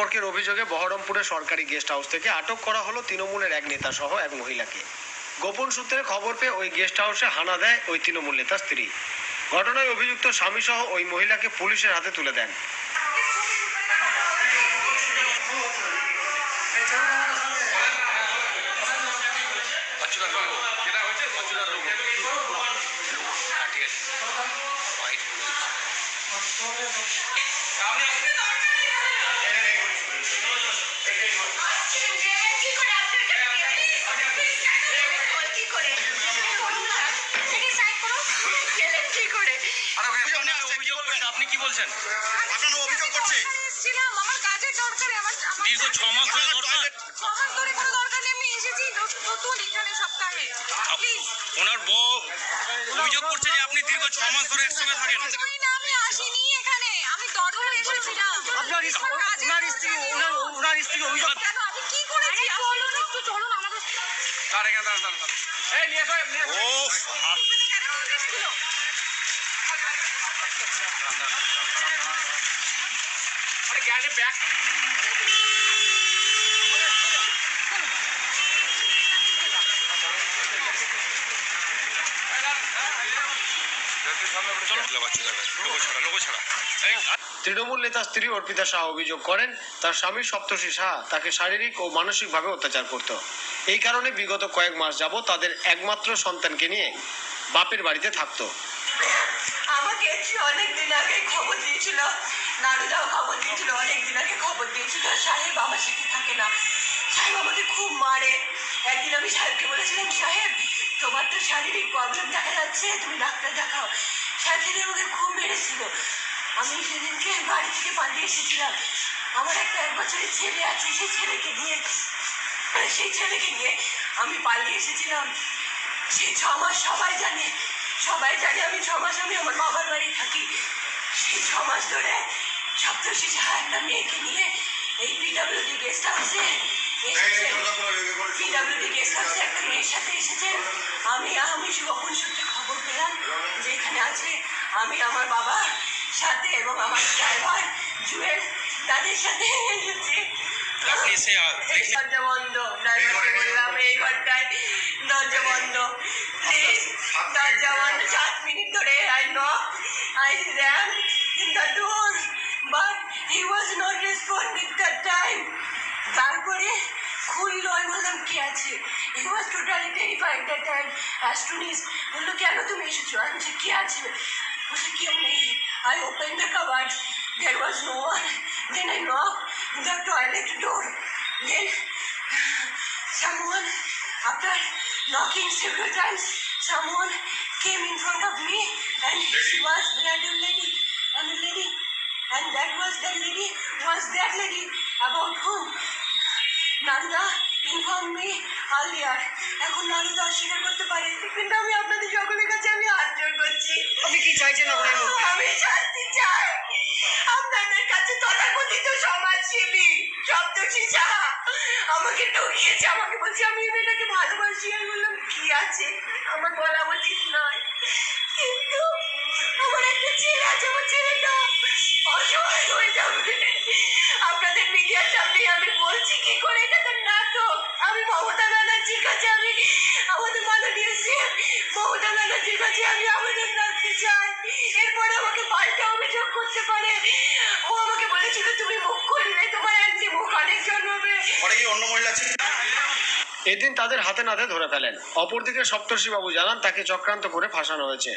সম্পর্কের অভিযোগে বহরমপুরে সরকারি গেস্ট হাউস থেকে আটক করা হলো তৃণমূলের এক নেতা সহ এক মহিলাকে। গোপন সূত্রে খবর পেয়ে ওই গেস্ট হাউসে হানা দেয় ওই তৃণমূল নেতার স্ত্রী। ঘটনায় অভিযুক্ত স্বামী সহ ওই মহিলাকে পুলিশের হাতে তুলে দেন। হ্যাঁ ঠিক আছে। আপনি কি বলছেন আপনারা অভিযোগ করছে এসেছিলাম আমার কাজের দরকারে আমার আমার দীর্ঘ ছ মাস ধরে দরকার ছ মাস ধরে কোনো দরকার নেই আমি এসেছি নতুন- নতুন এখানে সপ্তাহে প্লিজ ওনার বউ অভিযোগ করছে যে আপনি দীর্ঘ ছ মাস ধরে একসঙ্গে থাকেন আমি আসিনি এখানে আমি দরকারে এসেছিলাম আপনার স্ত্রী আমার কাজের ওনার স্ত্রী ওনার স্ত্রী অভিযোগ কেন আমি কি করেছি চলুন একটু চলুন আমাদের তার এখানে দাঁড়ান দাঁড়ান দাঁড়ান। এই নিয়ে এসো নিয়ে এসো। ও কেন এসেছিল দাঁড়ান, দাঁড়ান। আরে গ্যাসে ব্যাগ চলো বাচ্চা লোগো ছাড়া লোগো ছাড়া এই তৃণমূল নেতা স্ত্রী অর্পিতা শাহ অভিযোগ করেন, তার স্বামী সপ্তর্ষি শাহ তাকে শারীরিক ও মানসিকভাবে অত্যাচার করত। এই কারণে বিগত কয়েক মাস যাবৎ তাদের একমাত্র সন্তানকে নিয়ে বাপের বাড়িতে থাকতো। আমাকে সে অনেক দিন আগে খবর দিয়েছিল নারুদাও খবর দিয়েছিল অনেক দিন আগে খবর দিয়েছিল, সাহেব আমার সাথে থাকে না। সাহেব আমাকে খুব মারে। একদিন আমি সাহেবকে বলেছিলাম তোমার তো শারীরিক প্রবলেম দেখা যাচ্ছে, তুমি ডাক্তার দেখাও। সেদিন আমাকে খুব মেরেছিল। আমি সেদিনকে বাড়ি থেকে পালিয়ে এসেছিলাম। আমার একটা এক বছরের ছেলে আছে সেই ছেলেকে নিয়ে, সেই ছেলেকে নিয়ে আমি পালিয়ে এসেছিলাম। সেই ছ মাস সবাই জানে সবাই জানে আমি ছ মাস আমি আমার বাবার বাড়ি থাকি। সেই ছ মাস ধরে সপ্তর্ষি সাহা একটা মেয়েকে নিয়ে এই পিডাব্লিউডি গেস্ট হাউসে পিডাব্লিউডি গেস্ট হাউসে একটা মেয়ের সাথে এসেছেন আমি আমি গোপন সূত্রে খবর পেলাম যে এখানে আছে আমি আমার বাবা সাথে এবং আমার ড্রাইভার জুয়েল তাদের সাথে এসেছি দরজা বন্ধ ড্রাইভারকে বললাম এই ঘরটায় দরজা বন্ধ প্লিজ দরজা বন্ধ সাত মিনিট ধরে I knock I ram in the door but he was not responding that time তারপরে খুললো আমি বললাম কে আছে he was totally terrified that time astonished বলল কেন তুমি এসেছ আমি বলছি কে আছে বলছে কেউ নেই I open the cupboard there was no one then I knocked the toilet door then someone after knocking several times someone came in front of me and she was that lady and lady and that was that lady was that lady about whom নারুদা inform me আলিয়ার এখন নারুদা অস্বীকার করতে পারে। কিন্তু আমি আপনাদের সকলের কাছে আমি হাত জোর করছি। আপনি কি চাইছেন মুহূর্তে? আমি শাস্তি চাই আপনাদের কাছে তথাকথিত সমাজসেবী সপ্তর্ষি সাহা আমাকে ঠকিয়েছে আমাকে বলছে আমি মেয়েটাকে ভালোবাসি। আমি বললাম কি আছে? আমার বলা উচিত নয়। কিন্তু আমার একটা ছেলে আছে আমার ছেলেটা পরে কি অন্য মহিলা ছিল। এদিন তাদের হাতে নাতে ধরে ফেলেন। অপরদিকে সপ্তর্ষি বাবু জানান তাকে চক্রান্ত করে ফাঁসানো হয়েছে।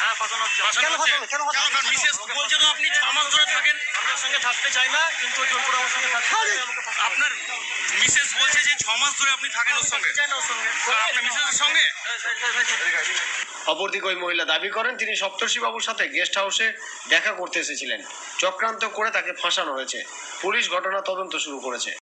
হ্যাঁ ফাঁসানো হচ্ছে। কেন ফাঁসানো? কেন ফাঁসানো? আপনার মিসেস আপনি ছ মাস ধরে থাকেন আপনার সঙ্গে থাকতে চাই না কিন্তু জোর করে আমার সঙ্গে থাকতে চাই, আমাকে ফাঁসানো আপনার মিসেস বলছে যে ছ মাস ধরে আপনি থাকেন ওর সঙ্গে। চাই না ওর সঙ্গে। আর আপনার মিসেসের সঙ্গে? অপরদিকে ওই মহিলা দাবি করেন তিনি সপ্তর্ষি বাবুর সাথে গেস্ট হাউসে দেখা করতে এসেছিলেন। চক্রান্ত করে তাকে ফাঁসানো হয়েছে। পুলিশ ঘটনা তদন্ত শুরু করেছে।